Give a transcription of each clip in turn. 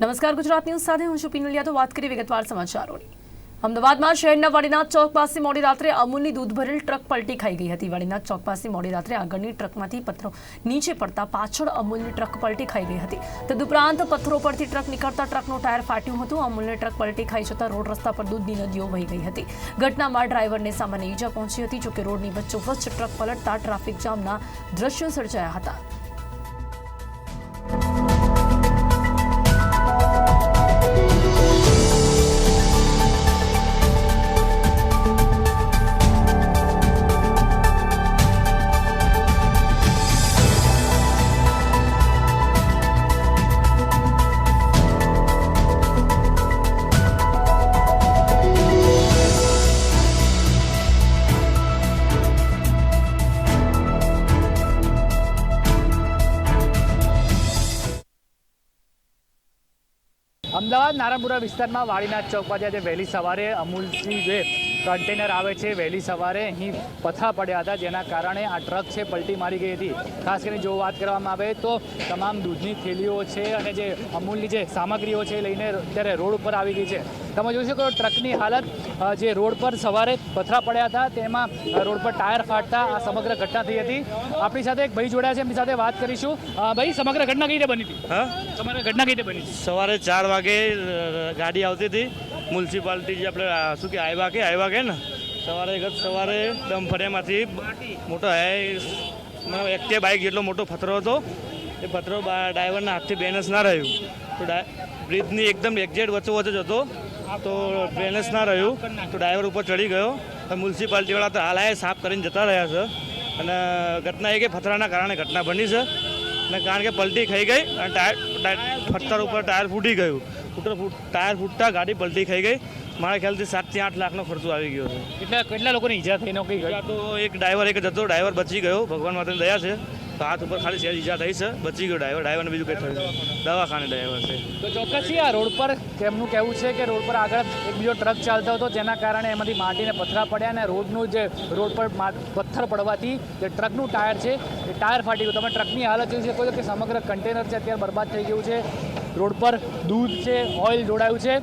નમસ્કાર, ગુજરાત ન્યૂઝ સાથે હું છું પિનુલિયા. તો વાત કરી વિગતવાર સમાચારોની. અમદાવાદમાં શહેરના વાડીનાથ ચોક પાસે મોડી રાત્રે અમૂલની દૂધ ભરેલ ટ્રક પલટી ખાઈ ગઈ હતી. વાડીનાથ ચોક પાસે મોડી રાત્રે આગળની ટ્રકમાંથી પથ્થરો નીચે પડતા પાછળ અમૂલની ટ્રક પલટી ખાઈ ગઈ હતી. તદુપરાંત પથ્થરો પરથી ટ્રક નીકળતા ટ્રકનું ટાયર ફાટ્યું હતું. અમૂલને ટ્રક પલટી ખાઈ જતાં રોડ રસ્તા પર દૂધની નદીઓ વહી ગઈ હતી. ઘટનામાં ડ્રાઈવરને સામાન્ય ઈજા પહોંચી હતી, જોકે રોડની વચ્ચોવચ્ચ ટ્રક પલટતા ટ્રાફિક જામના દ્રશ્યો સર્જાયા હતા. અમદાવાદ નારાયણપુરા વિસ્તારમાં વાળીનાથ ચોક પાસે આજે વહેલી સવારે અમૂલસિંહ જે કન્ટેનર આવે છે. વહેલી સવારે અહીં પથરા પડ્યા હતા જેના કારણે આ ટ્રક છે પલટી મારી ગઈ હતી. ખાસ કરીને જો વાત કરવામાં આવે તો તમામ દૂધની થેલીઓ છે અને જે અમૂલની જે સામગ્રીઓ છે એ લઈને અત્યારે રોડ ઉપર આવી ગઈ છે. તમે જોઈ શકો ટ્રકની હાલત જે રોડ પર સવારે પથરા પડ્યા હતા તેમાં રોડ પર ટાયર ફાટતા આ સમગ્ર ઘટના થઈ હતી. આપણી સાથે એક ભાઈ જોડાયા છે એમની સાથે વાત કરીશું. ભાઈ સમગ્ર ઘટના કઈ રીતે બની હતી? હા? સમગ્ર ઘટના કઈ રીતે બની સવારે ચાર વાગે ગાડી આવતી હતી. મ્યુનિસિપાલિટી જે આપણે શું કે આવ્યા કે આવ્યા કે ને, સવારે ગત સવારે ડમફળિયામાંથી મોટો હે એક્ટે બાઇક જેટલો મોટો પથરો હતો, એ બા- ડ્રાઈવરના હાથથી બેલેન્સ ના રહ્યું. તો બ્રિજની એકદમ એક્ઝેક્ટ વચ્ચો જ હતો, તો બેલેન્સ ના રહ્યું, તો ડ્રાઈવર ઉપર ચડી ગયો. મ્યુનિસિપાલિટીવાળા તો હાલ સાફ કરીને જતા રહ્યા છે. અને ઘટના એ કે ફથરાના કારણે ઘટના બની છે. અને કારણ કે પલટી ખાઈ ગઈ, અને ટાયર પથ્થર ઉપર ટાયર ફૂટી ગયું. ફૂટર ફૂટ, ટાયર ફૂટતા ગાડી પલટી ખાઈ ગઈ. મારા ખ્યાલથી સાતથી આઠ લાખનો ખર્ચો આવી ગયો છે. કેટલા કેટલા લોકોને ઈજા થઈને કઈ ગયા તો એક ડ્રાઈવર એક જતો ડ્રાઈવર બચી ગયો ભગવાન માતાની દયા છે. તો હાથ ઉપર ખાલી સહેજ ઈજા થઈ છે બચી ગયો ડ્રાઈવર ડ્રાઈવરને બીજું કંઈ થયું દવાખાને ડ્રાઈવર છે. તો ચોક્કસથી આ રોડ પર તેમનું કહેવું છે કે રોડ પર આગળ એક બીજો ટ્રક ચાલતો હતો જેના કારણે એમાંથી માટીને પથરા પડ્યા અને રોડનું જે રોડ પર પથ્થર પડવાથી જે ટ્રકનું ટાયર છે એ ટાયર ફાટી ગયું. તમે ટ્રકની હાલત જોઈ શકો છો કે સમગ્ર કન્ટેનર છે અત્યારે બરબાદ થઈ ગયું છે. રોડ પર દૂધ છે ઓઇલ જોડાયું છે.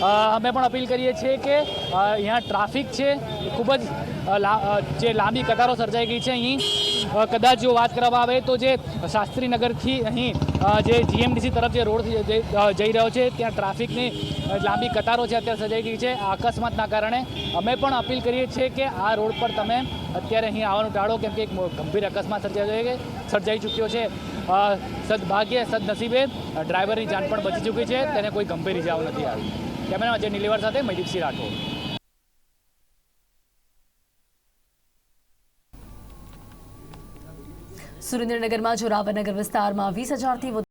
અમે પણ અપીલ કરીએ છીએ કે અહીંયા ટ્રાફિક છે, ખૂબ જ જે લાંબી કતારો સર્જાઈ ગઈ છે અહીં. કદાચ જો વાત કરવામાં આવે તો જે શાસ્ત્રીનગરથી અહીં જે જીએમડીસી તરફ જે રોડ જઈ રહ્યો છે, ત્યાં ટ્રાફિકની લાંબી કતારો છે, અત્યારે સર્જાઈ ગઈ છે. અકસ્માતના કારણે અમે પણ અપીલ કરીએ છીએ કે આ રોડ પર તમે અત્યારે અહીં આવવાનું ટાળો, કેમ કે એક ગંભીર અકસ્માત સર્જાઈ છે સર્જાઈ ચૂક્યો છે. સદભાગ્યે, સદનસીબે ડ્રાઈવરની જાન પણ બચી ચૂકી છે, તેને કોઈ ગંભીર ઇજાઓ નથી આવી. કેમેરામાં અજય નીલીવાર સાથે મયદીપસિંહ રાઠોડ. સુરેન્દ્રનગરમાં જોરાવરનગર વિસ્તારમાં વીસ હજારથી વધુ